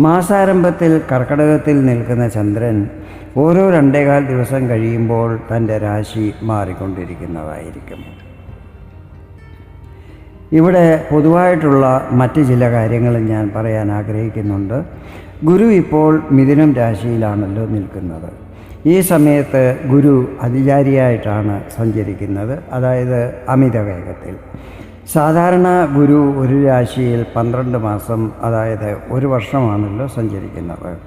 മാസാരംഭത്തിൽ കർക്കടകത്തിൽ നിൽക്കുന്ന ചന്ദ്രൻ ഓരോ രണ്ടേകാൽ ദിവസം കഴിയുമ്പോൾ തന്റെ രാശി മാറിക്കൊണ്ടിരിക്കുന്നതായിരിക്കും. ഇവിടെ പൊതുവായിട്ടുള്ള മറ്റ് ചില കാര്യങ്ങളും ഞാൻ പറയാൻ ആഗ്രഹിക്കുന്നുണ്ട്. ഗുരു ഇപ്പോൾ മിഥുനം രാശിയിലാണല്ലോ നിൽക്കുന്നത്. ഈ സമയത്ത് ഗുരു അതിചാരിയായിട്ടാണ് സഞ്ചരിക്കുന്നത് അതായത് അമിത വേഗത്തിൽ സാധാരണ ഗുരു ഒരു രാശിയിൽ പന്ത്രണ്ട് മാസം അതായത് ഒരു വർഷമാണല്ലോ സഞ്ചരിക്കുന്നത്.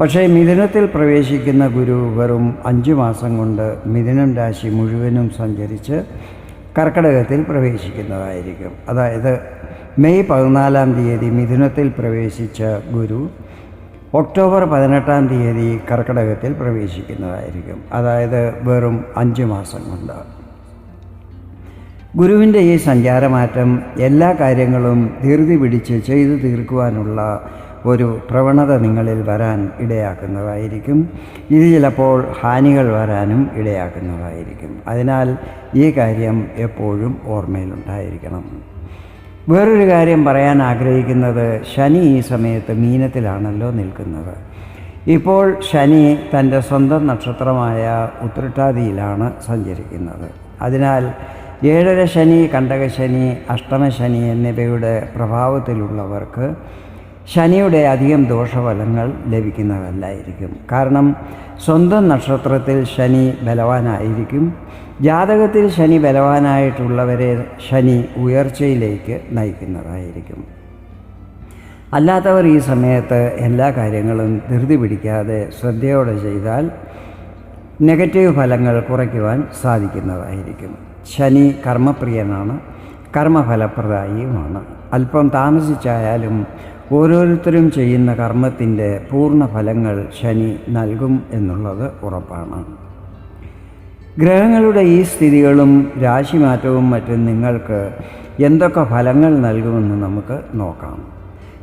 പക്ഷേ മിഥുനത്തിൽ പ്രവേശിക്കുന്ന ഗുരു വെറും അഞ്ച് മാസം കൊണ്ട് മിഥുനം രാശി മുഴുവനും സഞ്ചരിച്ച് കർക്കടകത്തിൽ പ്രവേശിക്കുന്നതായിരിക്കും. അതായത് മെയ് പതിനാലാം തീയതി മിഥുനത്തിൽ പ്രവേശിച്ച ഗുരു ഒക്ടോബർ പതിനെട്ടാം തീയതി കർക്കടകത്തിൽ പ്രവേശിക്കുന്നതായിരിക്കും. അതായത് വെറും അഞ്ച് മാസം കൊണ്ട്. ഗുരുവിന്റെ ഈ സഞ്ചാരമാറ്റം എല്ലാ കാര്യങ്ങളും ധീർതി പിടിച്ച് ചെയ്തു തീർക്കുവാനുള്ള ഒരു പ്രവണത നിങ്ങളിൽ വരാൻ ഇടയാക്കുന്നതായിരിക്കും. ഇത് ചിലപ്പോൾ ഹാനികൾ വരാനും ഇടയാക്കുന്നതായിരിക്കും. അതിനാൽ ഈ കാര്യം എപ്പോഴും ഓർമ്മയിലുണ്ടായിരിക്കണം. വേറൊരു കാര്യം പറയാൻ ആഗ്രഹിക്കുന്നത് ശനി ഈ സമയത്ത് മീനത്തിലാണല്ലോ നിൽക്കുന്നത്. ഇപ്പോൾ ശനി തന്റെ സ്വന്തം നക്ഷത്രമായ ഉത്രട്ടാതിയിലാണ് സഞ്ചരിക്കുന്നത്. അതിനാൽ ഏഴര ശനി കണ്ടകശനി അഷ്ടമശനി എന്നിവയുടെ പ്രഭാവത്തിലുള്ളവർക്ക് ശനിയുടെ അധികം ദോഷഫലങ്ങൾ ലഭിക്കുന്നതല്ലായിരിക്കും. കാരണം സ്വന്തം നക്ഷത്രത്തിൽ ശനി ബലവാനായിരിക്കും. ജാതകത്തിൽ ശനി ബലവാനായിട്ടുള്ളവരെ ശനി ഉയർച്ചയിലേക്ക് നയിക്കുന്നതായിരിക്കും. അല്ലാത്തവർ ഈ സമയത്ത് എല്ലാ കാര്യങ്ങളും ധൃതി പിടിക്കാതെ ശ്രദ്ധയോടെ ചെയ്താൽ നെഗറ്റീവ് ഫലങ്ങൾ കുറയ്ക്കുവാൻ സാധിക്കുന്നതായിരിക്കും. ശനി കർമ്മപ്രിയനാണ് കർമ്മഫലപ്രദായിയുമാണ്. അല്പം താമസിച്ചായാലും ഓരോരുത്തരും ചെയ്യുന്ന കർമ്മത്തിന്റെ പൂർണ ഫലങ്ങൾ ശനി നൽകും എന്നുള്ളത് ഉറപ്പാണ്. ഗ്രഹങ്ങളുടെ ഈ സ്ഥിതികളും രാശിമാറ്റവും മറ്റും നിങ്ങൾക്ക് എന്തൊക്കെ ഫലങ്ങൾ നൽകുമെന്ന് നമുക്ക് നോക്കാം.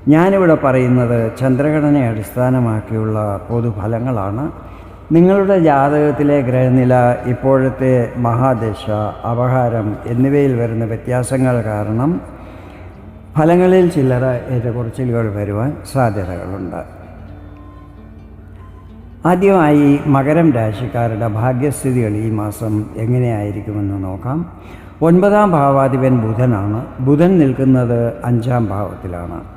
ഞാനിവിടെ പറയുന്നത് ചന്ദ്രഘടനയെ അടിസ്ഥാനമാക്കിയുള്ള പൊതുഫലങ്ങളാണ്. നിങ്ങളുടെ ജാതകത്തിലെ ഗ്രഹനില ഇപ്പോഴത്തെ മഹാദശ അപഹാരം എന്നിവയിൽ വരുന്ന വ്യത്യാസങ്ങൾ കാരണം ഫലങ്ങളിൽ ചില്ലറ ഏറ്റക്കുറച്ചിലുകൾ വരുവാൻ സാധ്യതകളുണ്ട്. ആദ്യമായി മകരം രാശിക്കാരുടെ ഭാഗ്യസ്ഥിതികൾ ഈ മാസം എങ്ങനെയായിരിക്കുമെന്ന് നോക്കാം. ഒൻപതാം ഭാവാധിപൻ ബുധനാണ്. ബുധൻ നിൽക്കുന്നത് അഞ്ചാം ഭാവത്തിലാണ്.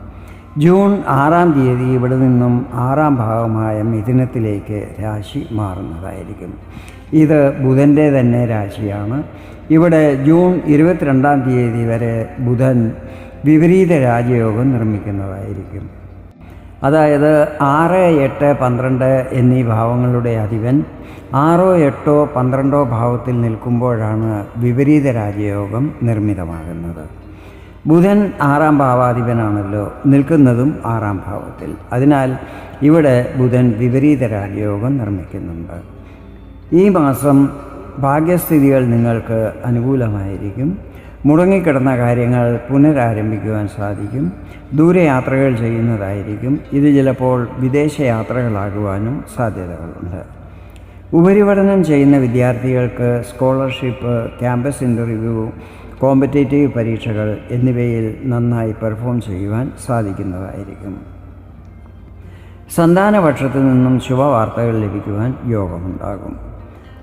ജൂൺ ആറാം തീയതി ഇവിടെ നിന്നും ആറാം ഭാഗമായ മിഥുനത്തിലേക്ക് രാശി മാറുന്നതായിരിക്കും. ഇത് ബുധന്റെ തന്നെ രാശിയാണ്. ഇവിടെ ജൂൺ ഇരുപത്തിരണ്ടാം തീയതി വരെ ബുധൻ വിപരീത രാജയോഗം നിർമ്മിക്കുന്നതായിരിക്കും. അതായത് ആറ് എട്ട് പന്ത്രണ്ട് എന്നീ ഭാവങ്ങളുടെ അധിപൻ ആറോ എട്ടോ പന്ത്രണ്ടോ ഭാവത്തിൽ നിൽക്കുമ്പോഴാണ് വിപരീത രാജയോഗം നിർമ്മിതമാകുന്നത്. ബുധൻ ആറാം ഭാവാധിപനാണല്ലോ. നിൽക്കുന്നതും ആറാം ഭാവത്തിൽ. അതിനാൽ ഇവിടെ ബുധൻ വിപരീത രാജയോഗം നിർമ്മിക്കുന്നുണ്ട്. ഈ മാസം ഭാഗ്യസ്ഥിതികൾ നിങ്ങൾക്ക് അനുകൂലമായിരിക്കും. മുടങ്ങിക്കിടന്ന കാര്യങ്ങൾ പുനരാരംഭിക്കുവാൻ സാധിക്കും. ദൂരയാത്രകൾ ചെയ്യുന്നതായിരിക്കും. ഇത് ചിലപ്പോൾ വിദേശ യാത്രകളാകുവാനും സാധ്യതകളുണ്ട്. ഉപരിപഠനം ചെയ്യുന്ന വിദ്യാർത്ഥികൾക്ക് സ്കോളർഷിപ്പ് ക്യാമ്പസ് ഇന്റർവ്യൂ കോമ്പറ്റേറ്റീവ് പരീക്ഷകൾ എന്നിവയിൽ നന്നായി പെർഫോം ചെയ്യുവാൻ സാധിക്കുന്നതായിരിക്കും. സന്താനപക്ഷത്തു നിന്നും ശുഭവാർത്തകൾ ലഭിക്കുവാൻ യോഗമുണ്ടാകും.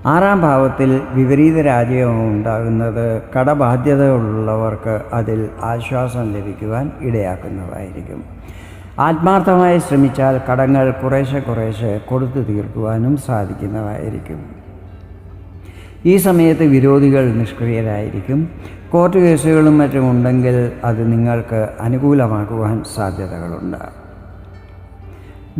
ആറാം ഭാവത്തിൽ വിപരീത രാജ്യവും ഉണ്ടാകുന്നത് കടബാധ്യതകളുള്ളവർക്ക് അതിൽ ആശ്വാസം ലഭിക്കുവാൻ ഇടയാക്കുന്നതായിരിക്കും. ആത്മാർത്ഥമായി ശ്രമിച്ചാൽ കടങ്ങൾ കുറേശ്ശെ കുറേശ്ശെ കൊടുത്തു തീർക്കുവാനും സാധിക്കുന്നതായിരിക്കും. ഈ സമയത്ത് വിരോധികൾ നിഷ്ക്രിയരായിരിക്കും. കോർട്ട് കേസുകളും മറ്റും ഉണ്ടെങ്കിൽ അത് നിങ്ങൾക്ക് അനുകൂലമാക്കുവാൻ സാധ്യതകളുണ്ട്.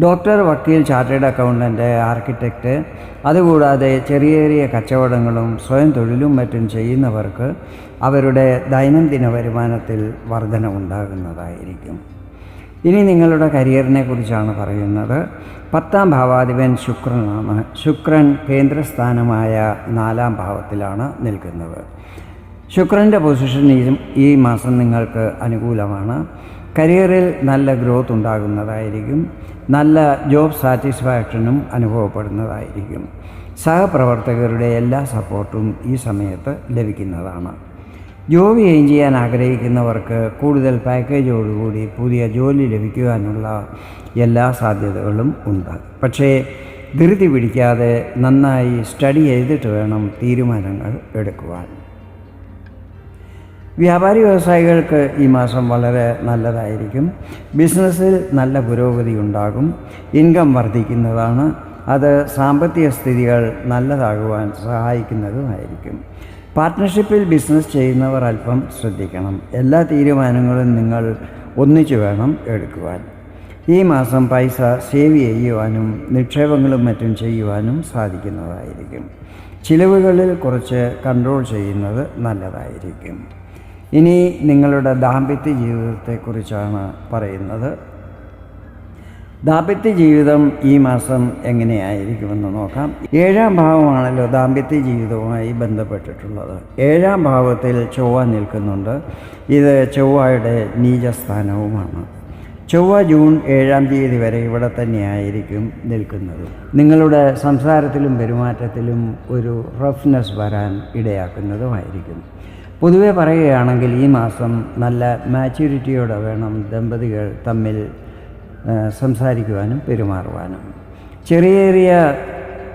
ഡോക്ടർ വക്കീൽ ചാർട്ടേഡ് അക്കൗണ്ടന്റ് ആർക്കിടെക്റ്റ് അതുകൂടാതെ ചെറിയ ചെറിയ കച്ചവടങ്ങളും സ്വയം തൊഴിലും മറ്റും ചെയ്യുന്നവർക്ക് അവരുടെ ദൈനംദിന വരുമാനത്തിൽ വർധനമുണ്ടാകുന്നതായിരിക്കും ഇനി നിങ്ങളുടെ കരിയറിനെ കുറിച്ചാണ് പറയുന്നത്. പത്താം ഭാവാധിപൻ ശുക്രനാണ്. ശുക്രൻ കേന്ദ്രസ്ഥാനമായ നാലാം ഭാവത്തിലാണ് നിൽക്കുന്നത്. ശുക്രന്റെ പൊസിഷൻ ഈ മാസം നിങ്ങൾക്ക് അനുകൂലമാണ്. കരിയറിൽ നല്ല ഗ്രോത്ത് ഉണ്ടാകുന്നതായിരിക്കും. നല്ല ജോബ് സാറ്റിസ്ഫാക്ഷനും അനുഭവപ്പെടുന്നതായിരിക്കും. സഹപ്രവർത്തകരുടെ എല്ലാ സപ്പോർട്ടും ഈ സമയത്ത് ലഭിക്കുന്നതാണ്. ജോലി എയിം ചെയ്യാൻ ആഗ്രഹിക്കുന്നവർക്ക് കൂടുതൽ പാക്കേജോടുകൂടി പുതിയ ജോലി ലഭിക്കുവാനുള്ള എല്ലാ സാധ്യതകളും ഉണ്ട്. പക്ഷേ ധൃതി പിടിക്കാതെ നന്നായി സ്റ്റഡി ചെയ്തിട്ട് വേണം തീരുമാനങ്ങൾ എടുക്കുവാൻ. വ്യാപാരി വ്യവസായികൾക്ക് ഈ മാസം വളരെ നല്ലതായിരിക്കും. ബിസിനസ്സിൽ നല്ല പുരോഗതി ഉണ്ടാകും. ഇൻകം വർദ്ധിക്കുന്നതാണ്. അത് സാമ്പത്തിക സ്ഥിതികൾ നല്ലതാകുവാൻ സഹായിക്കുന്നതുമായിരിക്കും. പാർട്ട്ണർഷിപ്പിൽ ബിസിനസ് ചെയ്യുന്നവർ അല്പം ശ്രദ്ധിക്കണം. എല്ലാ തീരുമാനങ്ങളും നിങ്ങൾ ഒന്നിച്ചു വേണം എടുക്കുവാൻ. ഈ മാസം പൈസ സേവ് ചെയ്യുവാനും നിക്ഷേപങ്ങളും മറ്റും ചെയ്യുവാനും സാധിക്കുന്നതായിരിക്കും. ചിലവുകളിൽ കുറച്ച് കൺട്രോൾ ചെയ്യുന്നത് നല്ലതായിരിക്കും. ഇനി നിങ്ങളുടെ ദാമ്പത്യ ജീവിതത്തെക്കുറിച്ചാണ് പറയുന്നത്. ദാമ്പത്യ ജീവിതം ഈ മാസം എങ്ങനെയായിരിക്കുമെന്ന് നോക്കാം. ഏഴാം ഭാവമാണല്ലോ ദാമ്പത്യ ജീവിതവുമായി ബന്ധപ്പെട്ടിട്ടുള്ളത്. ഏഴാം ഭാവത്തിൽ ചൊവ്വ നിൽക്കുന്നുണ്ട്. ഇത് ചൊവ്വയുടെ നീചസ്ഥാനവുമാണ്. ചൊവ്വ ജൂൺ ഏഴാം തീയതി വരെ ഇവിടെ തന്നെയായിരിക്കും നിൽക്കുന്നത്. നിങ്ങളുടെ സംസാരത്തിലും പെരുമാറ്റത്തിലും ഒരു റഫ്നെസ് വരാൻ ഇടയാക്കുന്നതുമായിരിക്കും. പൊതുവെ പറയുകയാണെങ്കിൽ ഈ മാസം നല്ല മാച്യൂരിറ്റിയോടെ വേണം ദമ്പതികൾ തമ്മിൽ സംസാരിക്കുവാനും പെരുമാറുവാനും. ചെറിയ ചെറിയ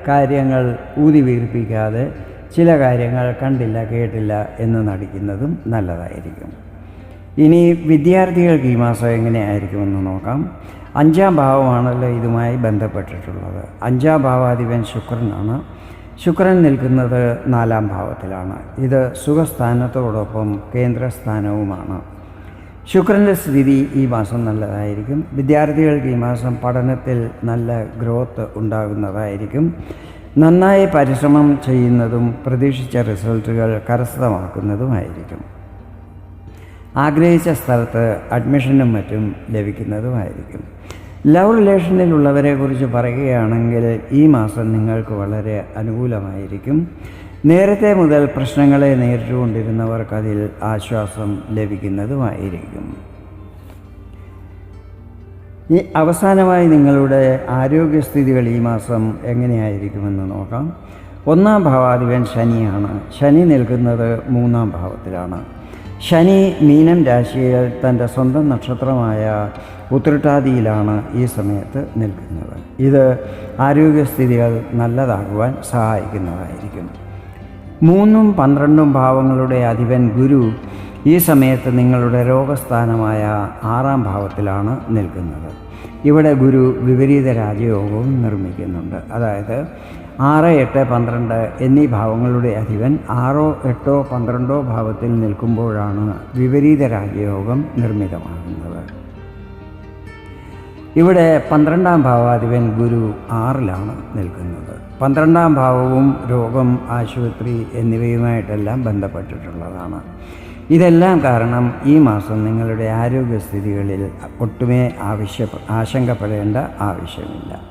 കാര്യങ്ങൾ ഊതി വീർപ്പിക്കാതെ ചില കാര്യങ്ങൾ കണ്ടില്ല കേട്ടില്ല എന്ന് നടിക്കുന്നതും നല്ലതായിരിക്കും. ഇനി വിദ്യാർത്ഥികൾക്ക് ഈ മാസം എങ്ങനെയായിരിക്കുമെന്ന് നോക്കാം. അഞ്ചാം ഭാവമാണല്ലോ ഇതുമായി ബന്ധപ്പെട്ടിട്ടുള്ളത്. അഞ്ചാം ഭാവാധിപൻ ശുക്രനാണ്. ശുക്രൻ നിൽക്കുന്നത് നാലാം ഭാവത്തിലാണ്. ഇത് സുഖസ്ഥാനത്തോടൊപ്പം കേന്ദ്രസ്ഥാനവുമാണ്. ശുക്രന്റെ സ്ഥിതി ഈ മാസം നല്ലതായിരിക്കും. വിദ്യാർത്ഥികൾക്ക് ഈ മാസം പഠനത്തിൽ നല്ല ഗ്രോത്ത് ഉണ്ടാകുന്നതായിരിക്കും. നന്നായി പരിശ്രമം ചെയ്യുന്നതും പ്രതീക്ഷിച്ച റിസൾട്ടുകൾ കരസ്ഥമാക്കുന്നതുമായിരിക്കും. ആഗ്രഹിച്ച സ്ഥലത്ത് അഡ്മിഷനും മറ്റും ലഭിക്കുന്നതുമായിരിക്കും. ലവ് റിലേഷനിലുള്ളവരെ കുറിച്ച് പറയുകയാണെങ്കിൽ ഈ മാസം നിങ്ങൾക്ക് വളരെ അനുകൂലമായിരിക്കും. നേരത്തെ മുതൽ പ്രശ്നങ്ങളെ നേരിട്ടുകൊണ്ടിരുന്നവർക്ക് അതിൽ ആശ്വാസം ലഭിക്കുന്നതുമായിരിക്കും. ഈ അവസാനമായി നിങ്ങളുടെ ആരോഗ്യസ്ഥിതികൾ ഈ മാസം എങ്ങനെയായിരിക്കുമെന്ന് നോക്കാം. ഒന്നാം ഭാവാധിപൻ ശനിയാണ്. ശനി നിൽക്കുന്നത് മൂന്നാം ഭാവത്തിലാണ്. ശനി മീനം രാശിയിൽ തന്റെ സ്വന്തം നക്ഷത്രമായ ഉത്രട്ടാതിയിലാണ് ഈ സമയത്ത് നിൽക്കുന്നത്. ഇത് ആരോഗ്യസ്ഥിതികൾ നല്ലതാകുവാൻ സഹായിക്കുന്നതായിരിക്കും. മൂന്നും പന്ത്രണ്ടും ഭാവങ്ങളുടെ അധിപൻ ഗുരു ഈ സമയത്ത് നിങ്ങളുടെ രോഗസ്ഥാനമായ ആറാം ഭാവത്തിലാണ് നിൽക്കുന്നത്. ഇവിടെ ഗുരു വിപരീത രാജയോഗവും നിർമ്മിക്കുന്നുണ്ട്. അതായത് ആറ് എട്ട് പന്ത്രണ്ട് എന്നീ ഭാവങ്ങളുടെ അധിപൻ ആറോ എട്ടോ പന്ത്രണ്ടോ ഭാവത്തിൽ നിൽക്കുമ്പോഴാണ് വിപരീത രാജയോഗം നിർമ്മിതമാകുന്നത്. ഇവിടെ പന്ത്രണ്ടാം ഭാവാധിപൻ ഗുരു ആറിലാണ് നിൽക്കുന്നത്. പന്ത്രണ്ടാം ഭാവവും രോഗം ആശുപത്രി എന്നിവയുമായിട്ടെല്ലാം ബന്ധപ്പെട്ടിട്ടുള്ളതാണ്. ഇതെല്ലാം കാരണം ഈ മാസം നിങ്ങളുടെ ആരോഗ്യസ്ഥിതികളിൽ ഒട്ടുമേ ആവശ്യ ആശങ്കപ്പെടേണ്ട ആവശ്യമില്ല.